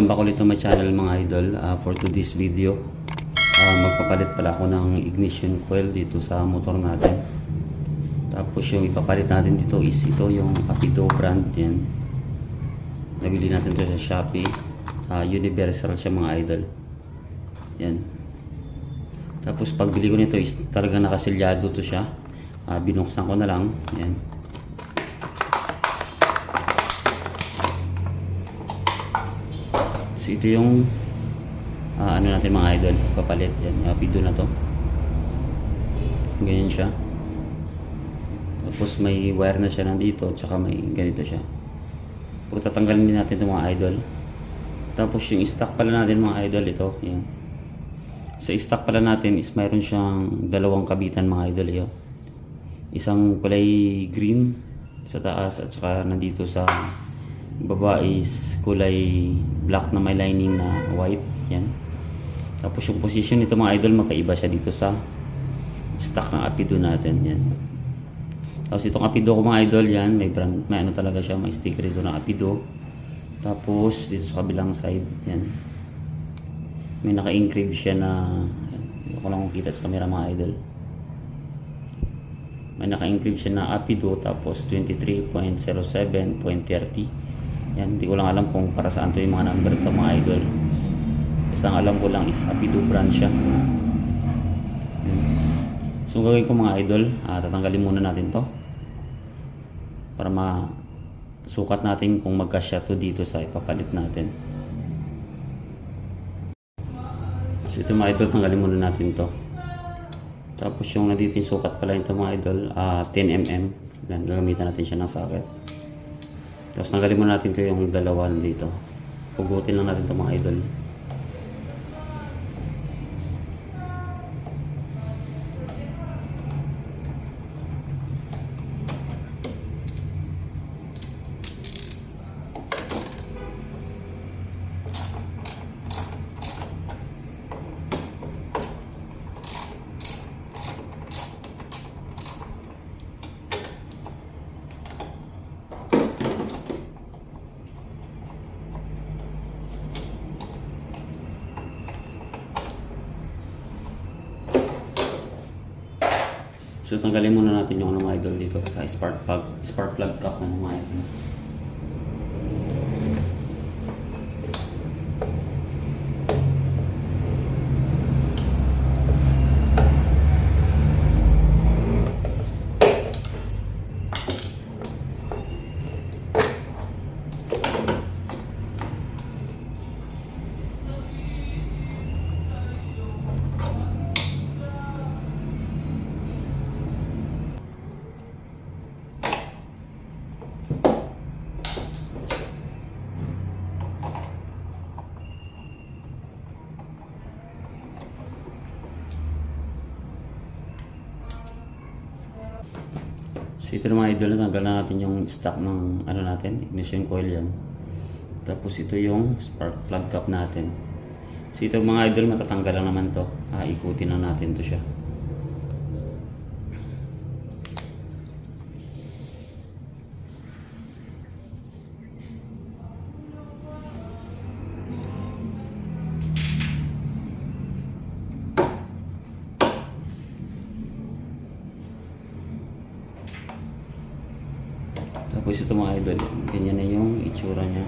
welcome back ulit to my channel mga idol Ah, for today's video. Ah, magpapalit pala ako ng ignition coil dito sa motor natin. Tapos yung ipapalit natin dito is ito yung Apido brand yan. Nabili natin to sa Shopee. Ah, universal siya mga idol. Yan. Tapos pagbili ko nito is talaga nakasilyado to siya. Ah, binuksan ko na lang. Yan ito yung ah, ano natin mga idol, papalit yan, uh, video na to. Ganyan siya. Tapos may wire na siya nandito, tsaka may ganito siya. Puro tatanggalin din natin itong mga idol. Tapos yung stock pala natin mga idol, ito, yan. Sa stock pala natin is mayroon siyang dalawang kabitan mga idol, yun. Isang kulay green sa taas at saka nandito sa baba is kulay black na may lining na white. Yan. Tapos yung position nito mga idol, magkaiba siya dito sa stock ng Apido natin. Yan. Tapos itong Apido ko mga idol, yan, may brand, may ano talaga siya, may sticker dito ng Apido. Tapos dito sa kabilang side, yan. May naka-engrave siya na, yan, ko lang kung kita sa camera mga idol. May naka-engrave siya na Apido tapos 23.07.30. Yan, hindi ko lang alam kung para saan to yung mga number to mga idol. Basta ang alam ko lang is Apido brand siya. Yan. So gagawin ko mga idol, ah, tatanggalin muna natin to. Para masukat natin kung magkasya to dito sa ipapalit natin. So ito mga idol, tanggalin muna natin to. Tapos yung nandito yung sukat pala nito mga idol, ah, 10mm. Yan, gagamitan natin siya ng socket. Tapos tanggalin muna natin ito yung dalawa dito. Pugutin lang natin ito mga idol. So tanggalin muna natin yung ano mga idol dito sa spark plug, spark plug cap ng mga idol. So ito na mga idol, natanggal na natin yung stock ng ano natin, ignition coil yan. Tapos ito yung spark plug cap natin. So ito mga idol, matatanggal lang naman to. Ah, ikutin lang natin to siya. Tapos ito mga idol, ganyan na yung itsura niya.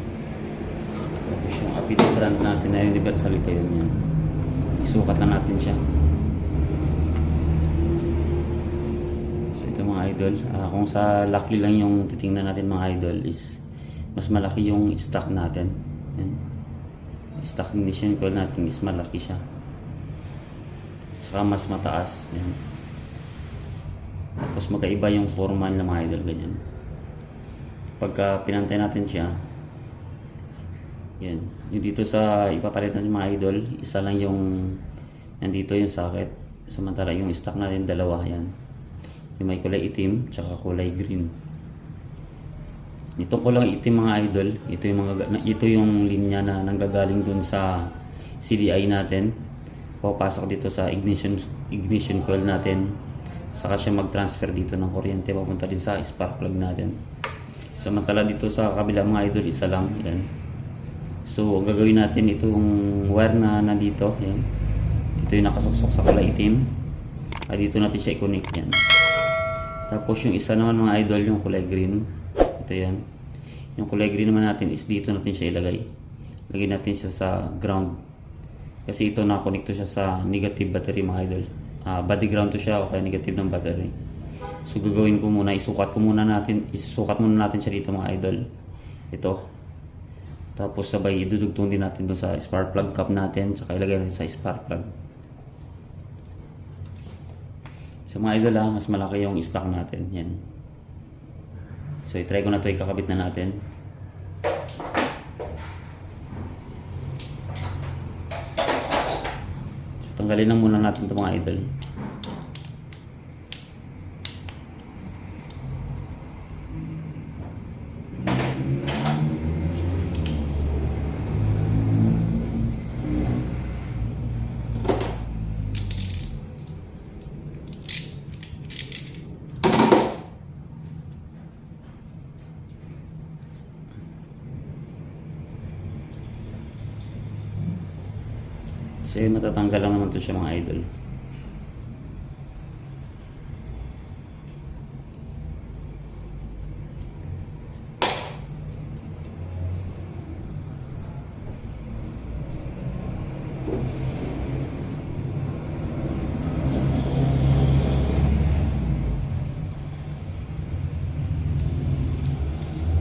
Tapos yung Apido brand natin na universal ito yun yan. Isukat lang natin siya. So ito mga idol, ah, kung sa laki lang yung titingnan natin mga idol is mas malaki yung stock natin. Yan. Stock ignition coil natin is malaki siya. Saka mas mataas. Yan. Tapos magkaiba yung foreman ng mga idol ganyan pagka pinantay natin siya yan yung dito sa ipapalit natin mga idol isa lang yung nandito yung socket. Samantala yung stock natin dalawa yan. Yung may kulay itim tsaka kulay green. Itong kulang itim mga idol ito yung mga ito yung linya na nanggagaling dun sa CDI natin. Papasok dito sa ignition ignition coil natin. Saka siya mag-transfer dito ng kuryente papunta din sa spark plug natin Samantala dito sa kabila mga idol, isa lang. Yan. So, ang gagawin natin itong wire na nandito, yan. Dito yung nakasuksok sa kulay itim. Ah, dito natin siya i-connect yan. Tapos yung isa naman mga idol, yung kulay green. Ito yan. Yung kulay green naman natin is dito natin siya ilagay. Lagay natin siya sa ground. Kasi ito nakakonect to siya sa negative battery mga idol. Ah, body ground to siya o kaya negative ng battery. So gagawin ko muna, isukat ko muna natin, isusukat muna natin siya dito mga idol. Ito. Tapos sabay idudugtong din natin doon sa spark plug cap natin, saka ilagay natin sa spark plug. So mga idol ha, mas malaki yung stock natin. Yan. So i-try ko na to ikakabit na natin. So tanggalin lang muna natin ito mga idol. Yun, matatanggal lang naman to siya mga idol.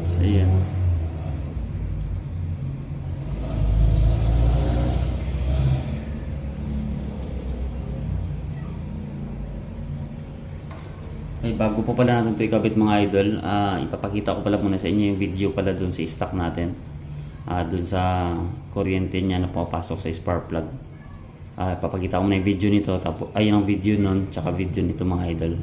So yan. Ay, bago po pala natin ito ikabit mga idol, ah, ipapakita ko pala muna sa inyo yung video pala dun sa stock natin. Ah, dun sa kuryente niya na pumapasok sa spark plug. Ah, ipapakita ko muna yung video nito, tapos, ay yung video nun, tsaka video nito mga idol.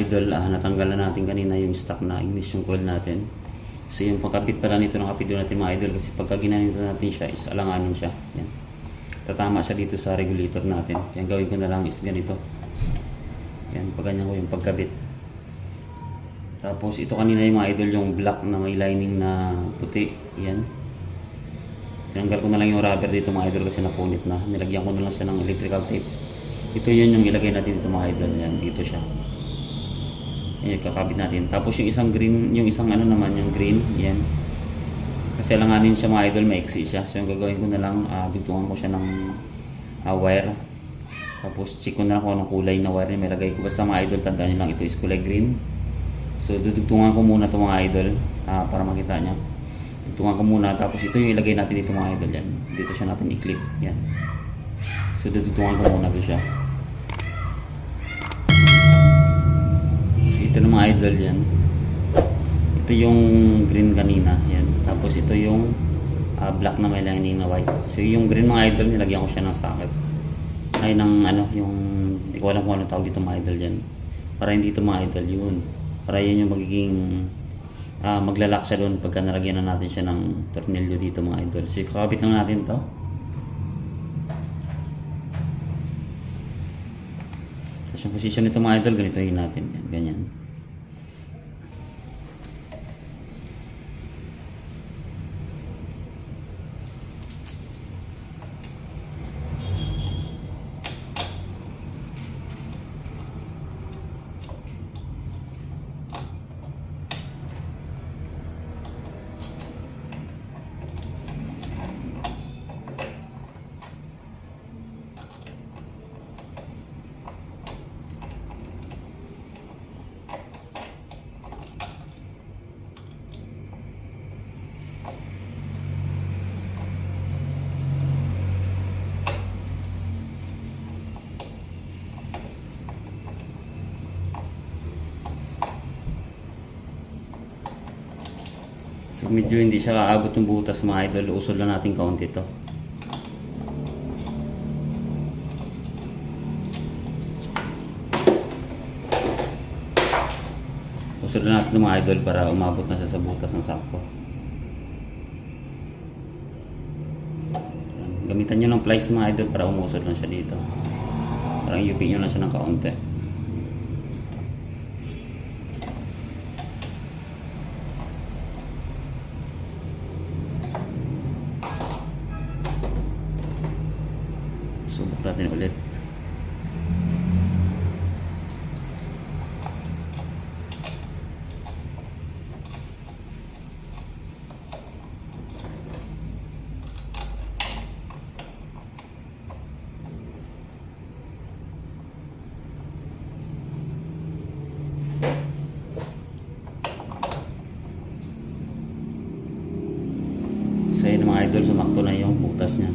Idol, ah, natanggal na natin kanina yung stock na ignition coil natin. So yung pagkabit pala nito ng video natin mga idol kasi pagka ginanito natin siya is alanganin siya. Yan. Tatama siya dito sa regulator natin. Yan gawin ko na lang is ganito. Yan, pag ganyan ko yung pagkabit. Tapos ito kanina yung mga idol yung black na may lining na puti. Yan. Tinanggal ko na lang yung rubber dito mga idol kasi napunit na. Nilagyan ko na lang siya ng electrical tape. Ito yun yung ilagay natin dito mga idol. Yan, dito siya. Yan, kakabit natin. Tapos yung isang green, yung isang ano naman, yung green, yan. Kasi langanin siya mga idol, maiksi siya. So yung gagawin ko na lang, uh, bigtungan ko siya ng ah, wire. Tapos check ko na lang kung anong kulay na wire na may ko. Basta mga idol, tandaan nyo lang, ito is kulay green. So dudugtungan ko muna ito mga idol, ah, para makita nyo. Dugtungan ko muna, tapos ito yung ilagay natin dito mga idol yan. Dito siya natin i-clip, yan. So dudugtungan ko muna ito siya. So, ito na mga idol yan. Ito yung green kanina. Yan. Tapos ito yung ah, black na may lining na white. So yung green mga idol, nilagyan ko siya ng socket. Ay ng ano, yung hindi ko alam kung ano tawag dito mga idol yan. Para hindi ito mga idol yun. Para yan yung magiging ah maglalak siya doon pagka nalagyan na natin siya ng tornilyo dito mga idol. So ikakabit lang natin to. Tapos yung position nito mga idol, ganito yung natin. Yan, ganyan. So medyo hindi siya kaabot yung butas mga idol. Usol lang natin kaunti to. Usol lang natin mga idol para umabot na siya sa butas ng sakto. Gamitan nyo ng plies mga idol para umusol lang siya dito. Parang iupin nyo lang siya ng kaunti. Subok natin ulit. So yun mga idol, sumakto na yung butas niya.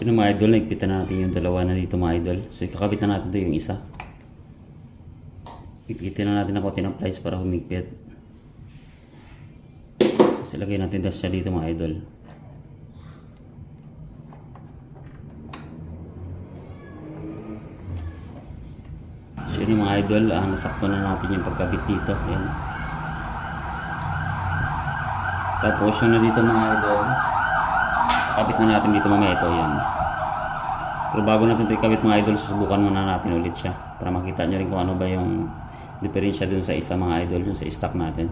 So yun mga idol, nagpitan natin yung dalawa na dito mga idol. So ikakabit na natin ito yung isa. Pipitin na natin ng konti ng plies para humigpit. Tapos ilagay natin dust siya dito mga idol. So yun mga idol, ah, nasakto na natin yung pagkabit dito. Ayan. Tapos yun na dito mga idol. Kabit na natin dito mamaya ito. Yan. Pero bago natin ito ikabit mga idol, susubukan muna natin ulit siya. Para makita nyo rin kung ano ba yung diferensya dun sa isa mga idol, dun sa stock natin.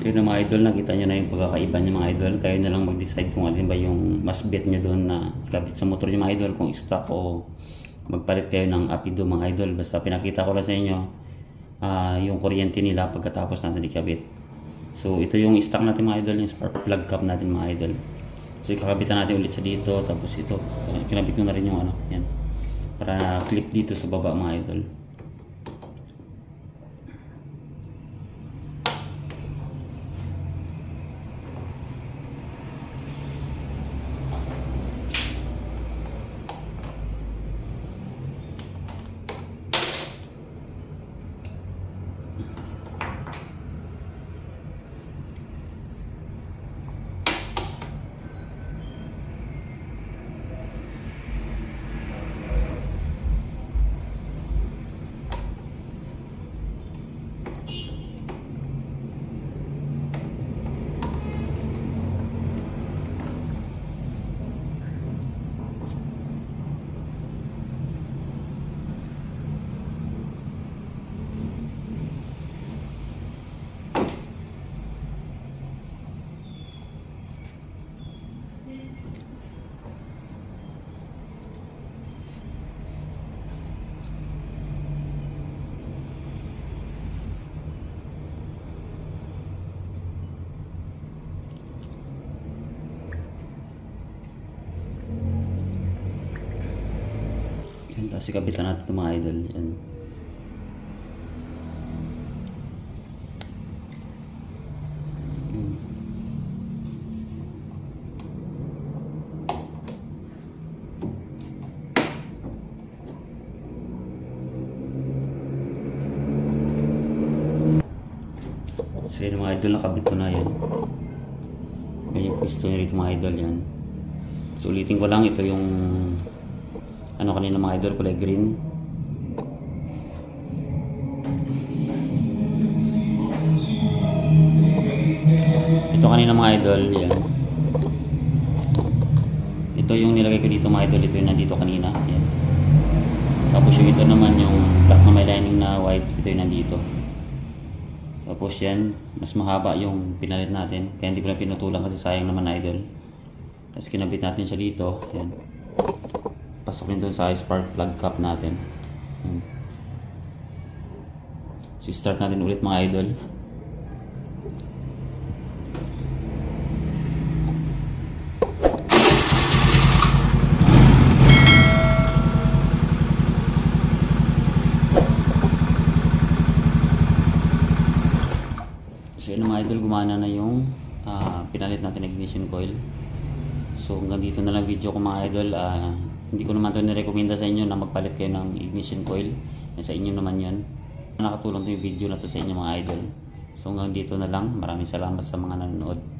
So yun mga idol, nakita nyo na yung pagkakaiba niya mga idol. Kayo na lang mag-decide kung alin ba yung mas bet nyo doon na ikabit sa motor niyo mga idol, kung stock o magpalit kayo ng apido mga idol. Basta pinakita ko lang sa inyo ah, yung kuryente nila pagkatapos natin ikabit. So ito yung stock natin mga idol, yung spark plug cap natin mga idol. So ikakabitan natin ulit sa dito, tapos ito, kinabit ko na rin yung ano, yan. Para clip dito sa baba mga idol. Tapos ikabit lang natin ito mga idol. Yan. Yan. So yun mga idol, nakabit ko na yan. Ganyan po gusto nyo rito mga idol yan. So ulitin ko lang, ito yung mga idol, kulay green. Ito kanina mga idol, yan. Ito yung nilagay ko dito mga idol, ito yung nandito kanina. Yan. Tapos yung ito naman yung black na may lining na white, ito yung nandito. Tapos yan, mas mahaba yung pinalit natin. Kaya hindi ko na pinutulan kasi sayang naman idol. Tapos kinabit natin siya dito. Yan. Pasok rin doon sa spark plug cap natin. Yan. So start natin ulit mga idol. So yun mga idol, gumana na yung ah, pinalit natin na ignition coil. So hanggang dito na lang video ko mga idol. Ah, hindi ko naman ito nirekomenda sa inyo na magpalit kayo ng ignition coil. Sa inyo naman yun. Nakatulong to yung video na to sa inyo mga idol. So hanggang dito na lang. Maraming salamat sa mga nanonood.